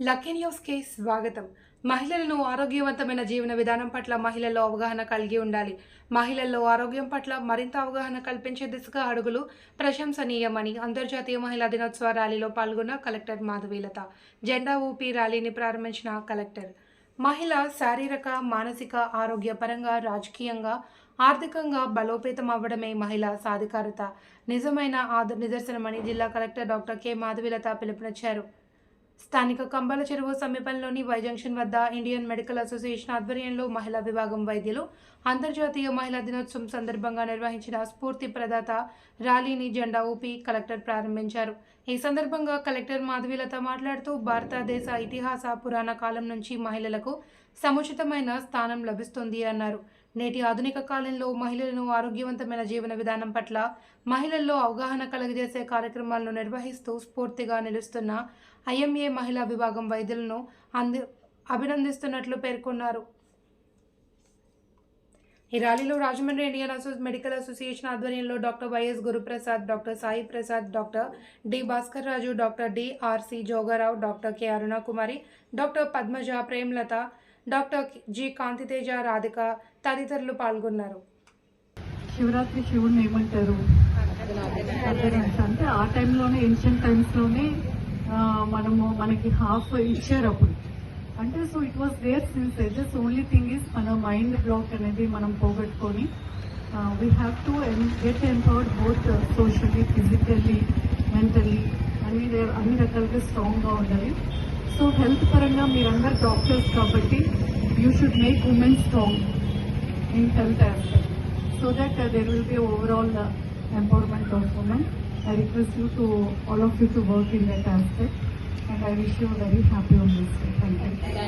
Lucky న్యూస్కి స్వాగతం. మహిళలను ఆరోగ్యవంతమైన జీవన విధానం పట్ల మహిళల్లో అవగాహన కలిగి ఉండాలి. మహిళల్లో ఆరోగ్యం పట్ల మరింత అవగాహన కల్పించే దిశగా అడుగులు ప్రశంసనీయమని అంతర్జాతీయ మహిళా దినోత్సవ ర్యాలీలో పాల్గొన్న కలెక్టర్ మాధవీలత. జెండా ఊపి ర్యాలీని ప్రారంభించిన కలెక్టర్. మహిళ శారీరక మానసిక ఆరోగ్యపరంగా రాజకీయంగా ఆర్థికంగా బలోపేతం అవ్వడమే మహిళా సాధికారత. నిజమైన ఆద నిదర్శనమని జిల్లా కలెక్టర్ డాక్టర్ కె మాధవీలత పిలుపునిచ్చారు. స్థానిక కంబాల చెరువు సమీపంలోని వై జంక్షన్ వద్ద ఇండియన్ మెడికల్ అసోసియేషన్ ఆధ్వర్యంలో మహిళా విభాగం వైద్యులు అంతర్జాతీయ మహిళా దినోత్సవం సందర్భంగా నిర్వహించిన స్ఫూర్తి ప్రదాత ర్యాలీని జెండా ఊపి కలెక్టర్ ప్రారంభించారు. ఈ సందర్భంగా కలెక్టర్ మాధవీలత మాట్లాడుతూ భారతదేశ ఇతిహాస పురాణ కాలం నుంచి మహిళలకు సముచితమైన స్థానం లభిస్తుంది అన్నారు. నేటి ఆధునిక కాలంలో మహిళలను ఆరోగ్యవంతమైన జీవన విధానం పట్ల మహిళల్లో అవగాహన కలుగజేసే కార్యక్రమాలను నిర్వహిస్తూ స్ఫూర్తిగా నిలుస్తున్న ఐఎంఏ మహిళా విభాగం వైద్యులను అంది అభినందిస్తున్నట్లు పేర్కొన్నారు. ఈ ర్యాలీలో రాజమండ్రి ఇండియన్ అసో మెడికల్ అసోసియేషన్ ఆధ్వర్యంలో doctor YS Guruprasad doctor Sai Prasad doctor D Bhaskar Raju doctor DRC Jogarao doctor K Arunakumari doctor Padmaja Premlatha doctor G Kantiteja Radhika తదితరులు పాల్గొన్నారు. శివరాత్రి శివుడిని ఏమంటారు? అంటే ఆ టైంలోనే ఏన్షియంట్ టైమ్స్లోనే మనము మనకి హాఫ్ ఇచ్చారు అప్పుడు. అంటే so it was there since just only thing is మన మైండ్ బ్లాక్ అనేది మనం పోగొట్టుకొని we have to get empowered both socially physically mentally అన్ని అన్ని రకాలుగా స్ట్రాంగ్గా ఉండాలి. సో హెల్త్ పరంగా మీరందరు డాక్టర్స్ కాబట్టి you should make women strong in health so that there will be overall empowerment of women. I request you to all of you to work in that aspect and I wish you very happy ఉంది thank you